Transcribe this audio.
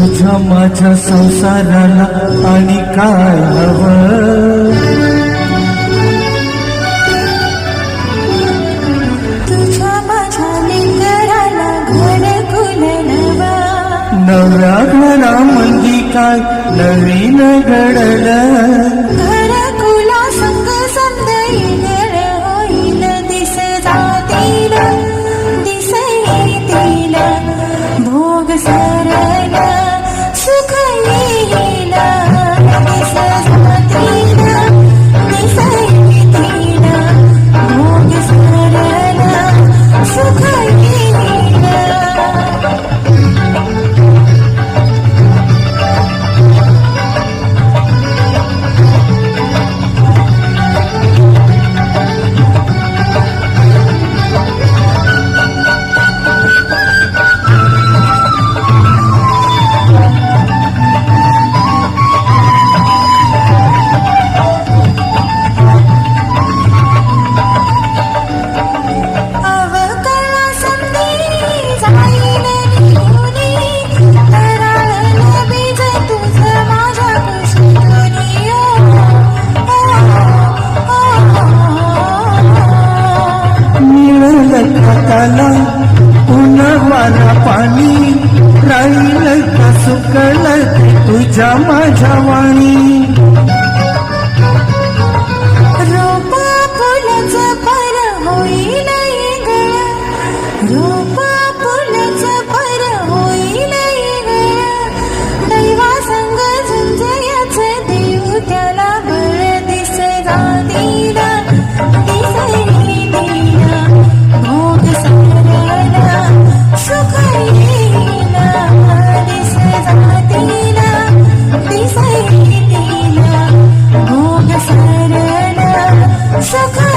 तुझ्या माझ्या संसाराला आणि काय हवं? तुझ्या माझ्या लेकराला घर नवा. नव्या घरामंदी काय नवीन घडलं? मिळालं खताला उन्हावाला पाणी राहिलं का सुकलं तुझ्या माझ्या वाणी? रोपा फुलच पर होईल गळ. रोप सुख